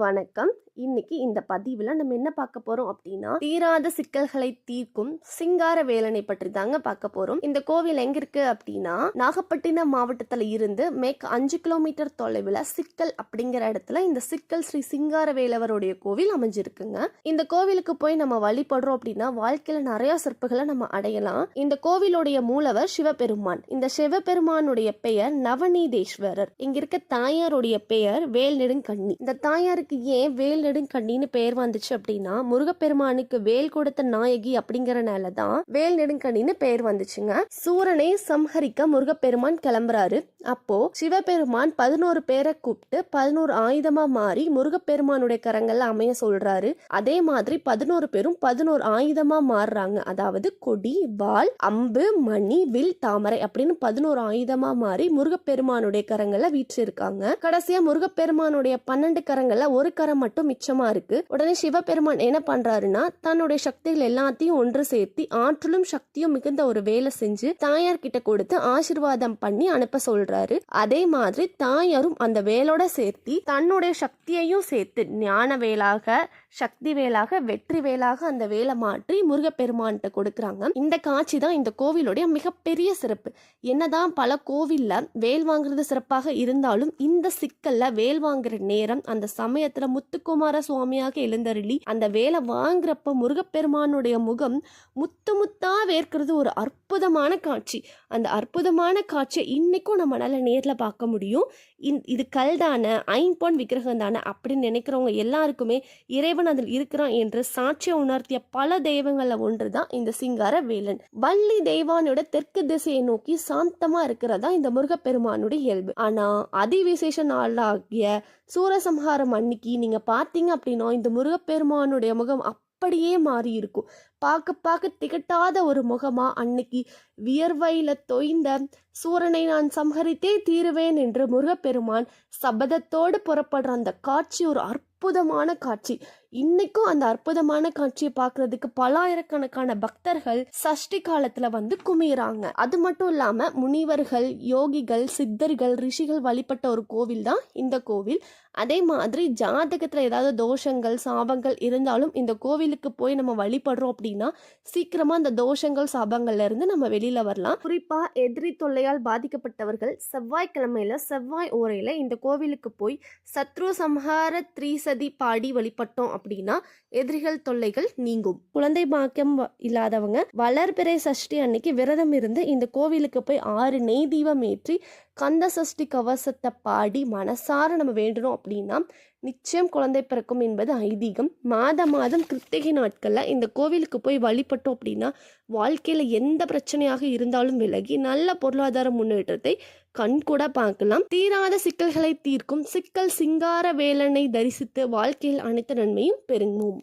வணக்கம். இன்னைக்கு இந்த பதிவில் நம்ம என்ன பார்க்க போறோம் அப்படின்னா தீராத சிக்கல்களை தீர்க்கும் சிங்கார வேலனை பற்றி தாங்க பார்க்க போறோம். இந்த கோவில் எங்க இருக்கு அப்படின்னா நாகப்பட்டினம் மாவட்டத்தில் இருந்து மேற்கு அஞ்சு கிலோமீட்டர் தொலைவில் சிக்கல் அப்படிங்கிற இடத்துல இந்த சிக்கல் ஸ்ரீ சிங்கார வேலவருடைய கோவில் அமைஞ்சிருக்குங்க. இந்த கோவிலுக்கு போய் நம்ம வழிபடுறோம் அப்படின்னா வாழ்க்கையில நிறைய சிறப்புகளை நம்ம அடையலாம். இந்த கோவிலுடைய மூலவர் சிவபெருமான். இந்த சிவபெருமானுடைய பெயர் நவநீதேஸ்வரர். இங்க இருக்க தாயாருடைய பெயர் வேல் நெடுங்கண்ணி இந்த தாயாருக்கு ஏன் வேல் நெடுங்கண்ணின்னு பெயர் வந்துச்சு அப்படின்னா முருகப்பெருமானுக்கு வேல் கொடுத்த நாயகி அப்படிங்கறனால தான் வேல் நெடுங்கண்ணின்னு பெயர் வந்துச்சுங்க. சூரனை சம்ஹரிக்க முருகப்பெருமான் கிளம்புறாரு. அப்போ சிவபெருமான் பதினோரு பேரை கூப்பிட்டு பதினோரு ஆயுதமா மாறி முருகப்பெருமானுடைய கரங்கள்ல அமைய சொல்றாரு. அதே மாதிரி பதினோரு பேரும் பதினோரு ஆயுதமா மாறுறாங்க. அதாவது கொடி வாள் அம்பு மணி வில் தாமரை அப்படின்னு பதினோரு ஆயுதமா மாறி முருகப்பெருமானுடைய கரங்கள்ல வீற்றிருக்காங்க. கடைசியா முருகப்பெருமானுடைய பன்னெண்டு கரங்கள்ல ஒரு கரம் மட்டும் மிச்சமா இருக்கு. உடனே சிவபெருமான் என்ன பண்றாருன்னா தன்னுடைய சக்திகள் எல்லாத்தையும் ஒன்று சேர்த்து ஆற்றலும் சக்தியும் மிகுந்த ஒரு வேலை செஞ்சு தாயார் கிட்ட கொடுத்து ஆசீர்வாதம் பண்ணி அனுப்ப சொல்றாரு. அதே மாதிரி தாயாரும் அந்த வேலோட சேர்த்து தன்னுடைய சக்தியையும் சேர்த்து ஞான வேலாக சக்தி வேலாக வெற்றி வேலாக அந்த வேலை மாற்றி முருகப்பெருமான்கிட்ட கொடுக்குறாங்க. இந்த காட்சி தான் இந்த கோவிலுடைய மிகப்பெரிய சிறப்பு. என்னதான் பல கோவில்ல வேல் வாங்குறது சிறப்பாக இருந்தாலும் இந்த சிக்கல்ல வேல் வாங்குற நேரம் அந்த சமயத்துல முத்துக்குமார சுவாமியாக எழுந்தருளி அந்த வேலை வாங்குறப்ப முருகப்பெருமானுடைய முகம் முத்து முத்தா வேர்க்கிறது ஒரு அற்புதமான காட்சி. அந்த அற்புதமான காட்சியை இன்னைக்கும் நம்மளால நேரில் பார்க்க முடியும். இந்- இது கல்தான ஐம்பொன் விக்கிரகம் தானே அப்படின்னு நினைக்கிறவங்க எல்லாருக்குமே இறைவன் அதில் இருக்கிறான் என்று சாட்சியை உணர்த்திய பல தெய்வங்களில் ஒன்று தான் இந்த சிங்கார வேலன். வள்ளி தெய்வானோட தெற்கு திசையை நோக்கி சாந்தமா இருக்கிறதா இந்த முருகப்பெருமானுடைய இயல்பு. ஆனா அதிவிசேஷ நாளாகிய சூரசம்ஹாரம் இன்னைக்கு நீங்க பார்த்தீங்க அப்படின்னா இந்த முருகப்பெருமானுடைய முகம் அப்படியே மாறி இருக்கும் பார்க்க பார்க்க திகட்டாத ஒரு முகமா அன்னைக்கு வியர்வையில தொய்ந்த சூரனை நான் சம்ஹரித்தே தீருவேன் என்று முருகப்பெருமான் சபதத்தோடு புறப்படுற அந்த காட்சி ஒரு அற்புதமான காட்சி. இன்னைக்கும் அந்த அற்புதமான காட்சியை பார்க்கிறதுக்கு பலாயிரக்கணக்கான பக்தர்கள் சஷ்டி காலத்துல வந்து குமியுறாங்க. அது மட்டும் இல்லாம முனிவர்கள் யோகிகள் சித்தர்கள் ரிஷிகள் வழிபட்ட ஒரு கோவில் தான் இந்த கோவில். அதே மாதிரி ஜாதகத்துல ஏதாவது தோஷங்கள் சாபங்கள் இருந்தாலும் இந்த கோவிலுக்கு போய் நம்ம வழிபடுறோம் அப்படி அப்படின்னா சீக்கிரமா அந்த தோஷங்கள் சாபங்கள்ல இருந்து நம்ம வெளியில வரலாம். குறிப்பா எதிரி தொல்லையால் பாதிக்கப்பட்டவர்கள் செவ்வாய்க்கிழமையில செவ்வாய் ஓரையில இந்த கோவிலுக்கு போய் சத்ரு சம்ஹார த்ரீசதி பாடி வழிபட்டோம் அப்படின்னா எதிரிகள் தொல்லைகள் நீங்கும். குழந்தை பாக்கியம் இல்லாதவங்க வளர்பிறை சஷ்டி அன்னைக்கு விரதம் இருந்து இந்த கோவிலுக்கு போய் ஆறு நெய் தீபம் ஏற்றி கந்த சஷ்டி கவசத்தை பாடி மனசார நம்ம வேண்டணும் அப்படின்னா நிச்சயம் குழந்தை பிறக்கும் என்பது ஐதீகம். மாத மாதம் கிருத்திகை நாட்களில் இந்த கோவிலுக்கு போய் வழிபட்டோம் அப்படின்னா வாழ்க்கையில் எந்த பிரச்சனையாக இருந்தாலும் விலகி நல்ல பொருளாதார முன்னேற்றத்தை கண் கூட பார்க்கலாம். தீராத சிக்கல்களை தீர்க்கும் சிக்கல் சிங்கார வேலனை தரிசித்து வாழ்க்கையில் அனைத்து நன்மையும் பெருங்குவோம்